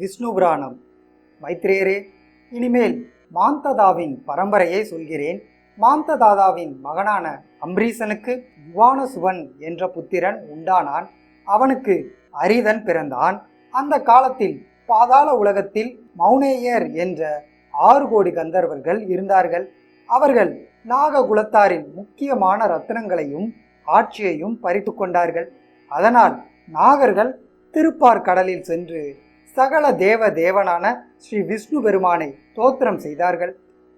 விஷ்ணு புராணம் மைத்ரேயரே இனிமேல் மாந்ததாவின் பரம்பரையை சொல்கிறேன். மாந்ததாதாவின் மகனான அம்பரீசனுக்கு யுவானசுவன் என்ற புத்திரன் உண்டானான். அவனுக்கு அரிதன் பிறந்தான். அந்த காலத்தில் பாதாள உலகத்தில் மௌனேயர் என்ற ஆறு கோடி கந்தர்வர்கள் இருந்தார்கள். அவர்கள் நாககுலத்தாரின் முக்கியமான ரத்னங்களையும் ஆட்சியையும் பறித்து கொண்டார்கள். அதனால் நாகர்கள் திருப்பார் கடலில் சென்று சகல தேவ தேவனான ஸ்ரீ விஷ்ணு பெருமானை தோத்திரம் செய்தார்கள்.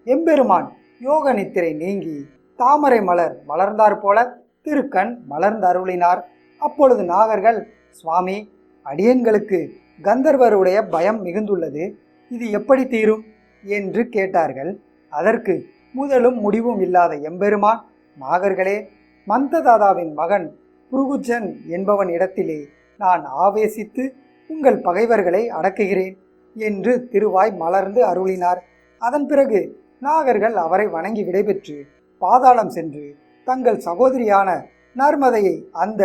எம்பெருமான் யோக நித்திரை நீங்கி தாமரை மலர் மலர்ந்தார் போல திருக்கண் மலர்ந்தருளினார் அப்பொழுது நாகர்கள் சுவாமி அடியன்களுக்கு கந்தர்வருடைய பயம் மிகுந்துள்ளது. இது எப்படி தீரும்? என்று கேட்டார்கள். அதற்கு முதலும் முடிவும் இல்லாத எம்பெருமான் நாகர்களே மந்ததாதாவின் மகன் புருகுஜன் என்பவன் இடத்திலே நான் ஆவேசித்து உங்கள் பகைவர்களை அடக்குகிறேன் என்று திருவாய் மலர்ந்து அருளினார். அதன் பிறகு நாகர்கள் அவரை வணங்கி விடைபெற்று பாதாளம் சென்று தங்கள் சகோதரியான நர்மதையை அந்த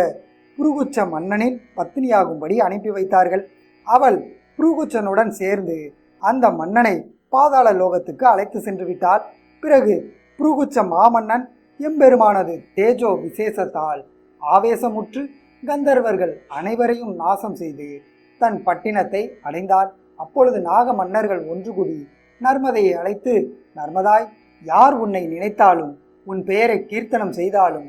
புருகுச்ச மன்னனின் பத்தினியாகும்படி அனுப்பி வைத்தார்கள். அவள் புருகுச்சனுடன் சேர்ந்து அந்த மன்னனை பாதாள லோகத்துக்கு அழைத்து சென்று விட்டாள். பிறகு புருகுச்ச மாமன்னன் எம்பெருமானது தேஜோ விசேஷத்தால் ஆவேசமுற்று கந்தர்வர்கள் அனைவரையும் நாசம் செய்து தன் பட்டினத்தை அடைந்தாள். அப்பொழுது நாக மன்னர்கள் ஒன்று கூடி நர்மதையை அழைத்து நர்மதாய் யார் உன்னை நினைத்தாலும் உன் பெயரை கீர்த்தனம் செய்தாலும்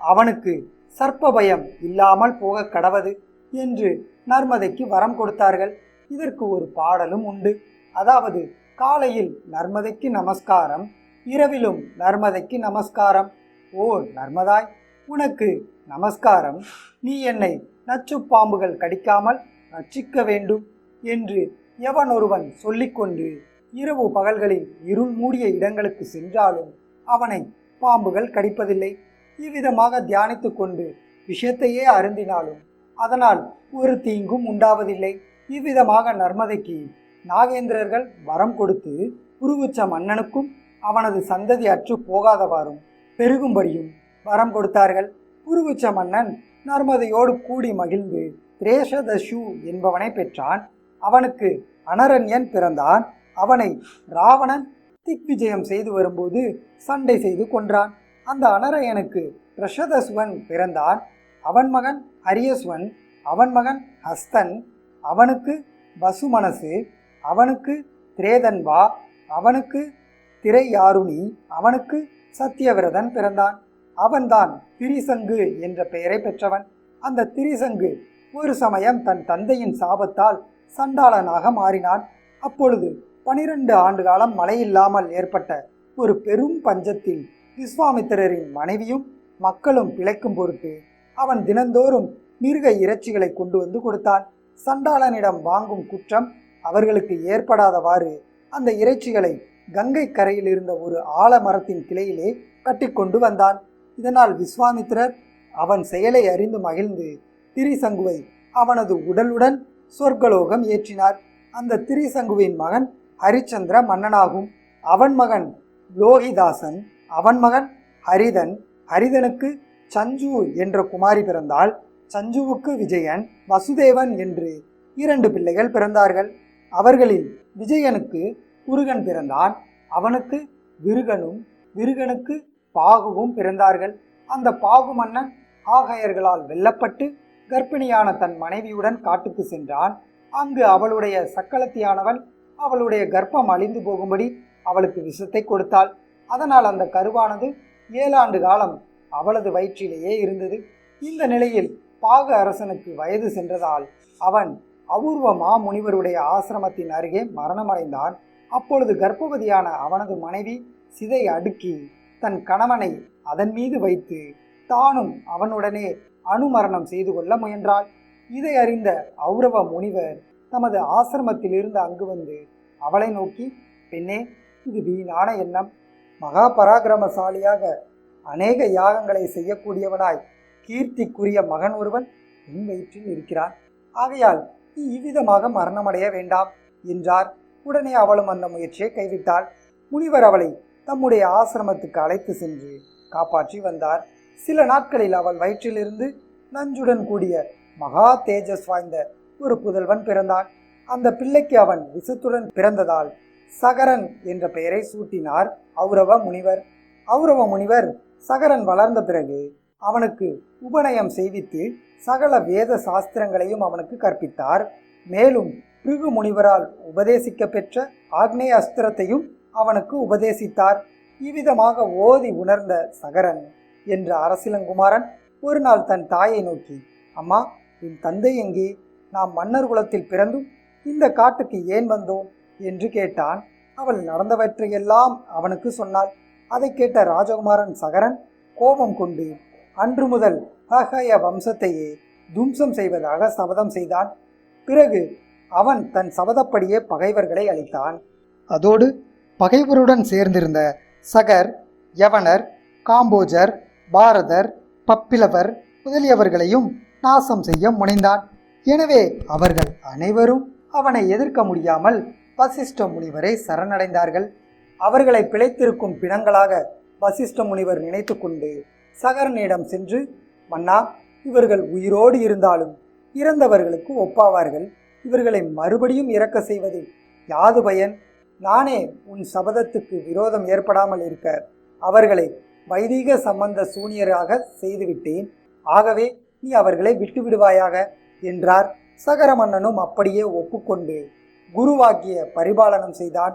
அவனுக்கு சர்ப்ப பயம் இல்லாமல் போக கடவது? என்று நர்மதைக்கு வரம் கொடுத்தார்கள். இதற்கு ஒரு பாடலும் உண்டு. அதாவது காலையில் நர்மதைக்கு நமஸ்காரம் இரவிலும் நர்மதைக்கு நமஸ்காரம். ஓ நர்மதாய் உனக்கு நமஸ்காரம். நீ என்னை நச்சு பாம்புகள் கடிக்காமல் ரட்சிக்க வேண்டும் என்று எவன் ஒருவன் சொல்லிக்கொண்டு இரவு பகல்களில் இருள் மூடிய இடங்களுக்கு சென்றாலும் அவனை பாம்புகள் கடிப்பதில்லை. இவ்விதமாக தியானித்து கொண்டு விஷயத்தையே அருந்தினாலும் அதனால் ஒரு தீங்கும் உண்டாவதில்லை. இவ்விதமாக நர்மதைக்கு நாகேந்திரர்கள் வரம் கொடுத்து புருகுச்ச மன்னனுக்கும் அவனது சந்ததி அற்று போகாதவாறும் பெருகும்படியும் வரம் கொடுத்தார்கள். புருகுச்ச மன்னன் நர்மதையோடு கூடி மகிழ்ந்து திரேஷதசு என்பவனை பெற்றான். அவனுக்கு அனரண்யன் பிறந்தான். அவனை ராவணன் திக்விஜயம் செய்து வரும்போது சண்டை செய்து கொன்றான். அந்த அனரயனுக்கு பிரஷதசுவன் பிறந்தான். அவன் மகன் அரியசுவன் அவன் மகன் ஹஸ்தன் அவனுக்கு வசுமனசு அவனுக்கு திரேதன்வா அவனுக்கு திரையாருணி அவனுக்கு சத்தியவிரதன் பிறந்தான். அவன்தான் திரிசங்கு என்ற பெயரை பெற்றவன். அந்த திரிசங்கு ஒரு சமயம் தன் தந்தையின் சாபத்தால் சண்டாளனாக மாறினான். அப்பொழுது பனிரெண்டு ஆண்டு காலம் மழையில்லாமல் ஏற்பட்ட ஒரு பெரும் பஞ்சத்தில் விஸ்வாமித்திரரின் மனைவியும் மக்களும் பிழைக்கும் பொருட்டு அவன் தினந்தோறும் மிருக இறைச்சிகளை கொண்டு வந்து கொடுத்தான் சண்டாளனிடம் வாங்கும் குற்றம் அவர்களுக்கு ஏற்படாதவாறு அந்த இறைச்சிகளை கங்கை கரையில் இருந்த ஒரு ஆலமரத்தின் கிளையிலே கட்டிக்கொண்டு வந்தான். இதனால் விஸ்வாமித்திரர் அவன் செயலை அறிந்து மகிழ்ந்து திரிசங்குவை அவனது உடலுடன் சொர்க்கலோகம் ஏற்றினார். அந்த திரிசங்குவின் மகன் ஹரிச்சந்திர மன்னனாகும். அவன் மகன் லோகிதாசன் அவன் மகன் ஹரிதன். ஹரிதனுக்கு சஞ்சு என்ற குமாரி பிறந்தால் சஞ்சுவுக்கு விஜயன் வசுதேவன் என்று இரண்டு பிள்ளைகள் பிறந்தார்கள். அவர்களில் விஜயனுக்கு குருகன் பிறந்தான். அவனுக்கு விருகனும் விருகனுக்கு பாகுவும் பிறந்தார்கள். அந்த பாகு மன்னன் ஆகையர்களால் வெல்லப்பட்டு கர்ப்பிணியான தன் மனைவியுடன் காட்டுக்கு சென்றான். அங்கு அவளுடைய சக்களத்தியானவள் அவளுடைய கர்ப்பம் அழிந்து போகும்படி அவளுக்கு விஷத்தை கொடுத்தாள். அதனால் அந்த கருவானது ஏழாண்டு காலம் அவளது வயிற்றிலேயே இருந்தது. இந்த நிலையில் பாக அரசனுக்கு வயது சென்றதால் அவன் அபூர்வ மாமுனிவருடைய ஆசிரமத்தின் அருகே மரணமடைந்தான். அப்பொழுது கர்ப்பவதியான அவனது மனைவி சிதை அடுக்கி தன் கணவனை அதன் மீது வைத்து தானும் அவனுடனே அணுமரணம் செய்து கொள்ள முயன்றாள். இதை அறிந்த ஔரவ முனிவர் தமது ஆசிரமத்திலிருந்து அங்கு வந்து அவளை நோக்கி பெண்ணே இது வீணான எண்ணம். மகா பராக்கிரமசாலியாக அநேக யாகங்களை செய்யக்கூடியவனாய் கீர்த்திக்குரிய மகன் ஒருவன் உன் வயிற்றில் இருக்கிறான். ஆகையால் நீ இவ்விதமாக மரணமடைய வேண்டாம் என்றார். உடனே அவளும் அந்த முயற்சியை கைவிட்டாள். முனிவர் அவளை தம்முடைய ஆசிரமத்துக்கு அழைத்து சென்று காப்பாற்றி வந்தார். சில நாட்களில் அவள் வயிற்றிலிருந்து நஞ்சுடன் கூடிய மகா தேஜஸ் வாய்ந்த ஒரு புதல்வன் பிறந்தான் அந்த பிள்ளைக்கு அவன் விசத்துடன் பிறந்ததால் சகரன் என்ற பெயரை சூட்டினார் ஔரவ முனிவர். ஔரவ முனிவர் சகரன் வளர்ந்த பிறகு அவனுக்கு உபநயம் செய்வித்து சகல வேத சாஸ்திரங்களையும் அவனுக்கு கற்பித்தார். மேலும் பிருகு முனிவரால் உபதேசிக்க பெற்ற ஆக்னேய அஸ்திரத்தையும் அவனுக்கு உபதேசித்தார். இவ்விதமாக ஓதி உணர்ந்த சகரன் என்ற அரசிலங்குமாரன் ஒரு நாள் தன் தாயை நோக்கி அம்மா என் தந்தை எங்கே? நாம் மன்னர் குலத்தில் பிறந்தும் இந்த காட்டுக்கு ஏன் வந்தோம்? என்று கேட்டான். அவள் நடந்தவற்றையெல்லாம் அவனுக்கு சொன்னாள். அதை கேட்ட ராஜகுமாரன் சகரன் கோபம் கொண்டு அன்று முதல் அகய வம்சத்தையே தும்சம் செய்வதாக சபதம் செய்தான். பிறகு அவன் தன் சபதப்படியே பகைவர்களை அழித்தான். அதோடு பகைவருடன் சேர்ந்திருந்த சகர் யவனர் காம்போஜர் பாரதர் பப்பிலவர் முதலியவர்களையும் நாசம் செய்ய முனைந்தான். எனவே அவர்கள் அனைவரும் அவனை எதிர்க்க முடியாமல் வசிஷ்ட முனிவரை சரணடைந்தார்கள். அவர்களை பிழைத்திருக்கும் பிணங்களாக வசிஷ்ட முனிவர் நினைத்து கொண்டு சகரனிடம் சென்று மன்னா இவர்கள் உயிரோடு இருந்தாலும் இறந்தவர்களுக்கு ஒப்பாவார்கள். இவர்களை மறுபடியும் இறக்க செய்வது யாது பயன்? நானே உன் சபதத்துக்கு விரோதம் ஏற்படாமல் இருக்க அவர்களை வைதீக சம்பந்த சூனியராக செய்துவிட்டேன். ஆகவே நீ அவர்களை விட்டுவிடுவாயாக என்றார். சகர மன்னனும் அப்படியே ஒப்புக்கொண்டு குருவாக்கிய பரிபாலனம் செய்தான்.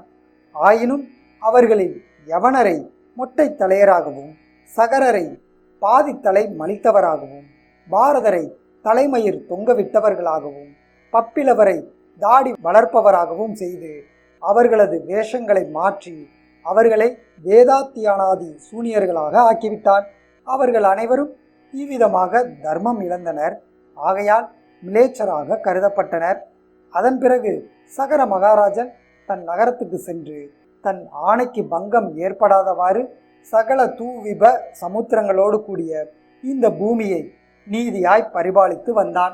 ஆயினும் அவர்களில் யவனரை மொட்டை தலையராகவும் சகரரை பாதித்தலை மலித்தவராகவும் பாரதரை தலைமயிர் தொங்கவிட்டவர்களாகவும் பப்பிலவரை தாடி வளர்ப்பவராகவும் செய்து அவர்களது வேஷங்களை மாற்றி அவர்களை வேதாத்தியானாதி சூனியர்களாக ஆக்கிவிட்டார். அவர்கள் அனைவரும் இவ்விதமாக தர்மம் இழந்தனர். ஆகையால் மிலேச்சராக கருதப்பட்டனர். அதன் பிறகு சகர மகாராஜன் தன் நகரத்துக்கு சென்று தன் ஆணைக்கு பங்கம் ஏற்படாதவாறு சகல தூவிப சமுத்திரங்களோடு கூடிய இந்த பூமியை நீதியாய் பரிபாலித்து வந்தான்.